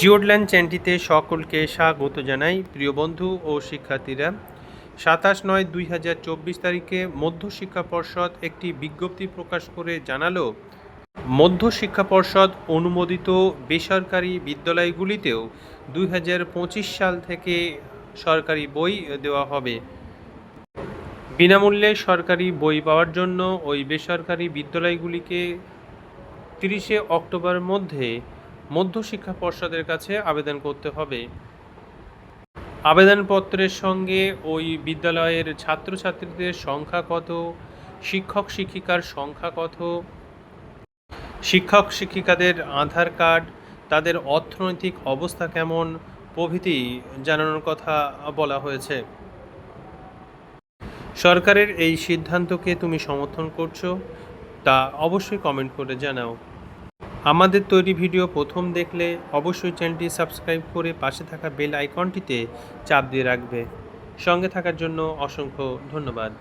জিওডল্যান্ড চ্যানেলটিতে সকলকে স্বাগত জানাই, প্রিয় বন্ধু ও শিক্ষার্থীরা। সাতাশ নয় দুই হাজার চব্বিশ তারিখে মধ্য শিক্ষা পর্ষদ একটি বিজ্ঞপ্তি প্রকাশ করে জানালো মধ্য শিক্ষা পর্ষদ অনুমোদিত বেসরকারি বিদ্যালয়গুলিতেও দুই হাজার পঁচিশ সাল থেকে সরকারি বই দেওয়া হবে। বিনামূল্যে সরকারি বই পাওয়ার জন্য ওই বেসরকারি বিদ্যালয়গুলিকে তিরিশে অক্টোবরের মধ্যে মধ্যশিক্ষা পর্ষদের কাছে আবেদন করতে হবে। আবেদনপত্রের সঙ্গে ওই বিদ্যালয়ের ছাত্রছাত্রীদের সংখ্যা কত, শিক্ষক শিক্ষিকার সংখ্যা কত, শিক্ষক শিক্ষিকাদের আধার কার্ড, তাদের অর্থনৈতিক অবস্থা কেমন, প্রভৃতি জানানোর কথা বলা হয়েছে। সরকারের এই সিদ্ধান্তকে তুমি সমর্থন করছ, তা অবশ্যই কমেন্ট করে জানাও। আমাদের তৈরি ভিডিও প্রথম দেখলে অবশ্যই চ্যানেলটি সাবস্ক্রাইব করে পাশে থাকা বেল আইকনটিতে চাপ দিয়ে রাখবে। সঙ্গে থাকার জন্য অসংখ্য ধন্যবাদ।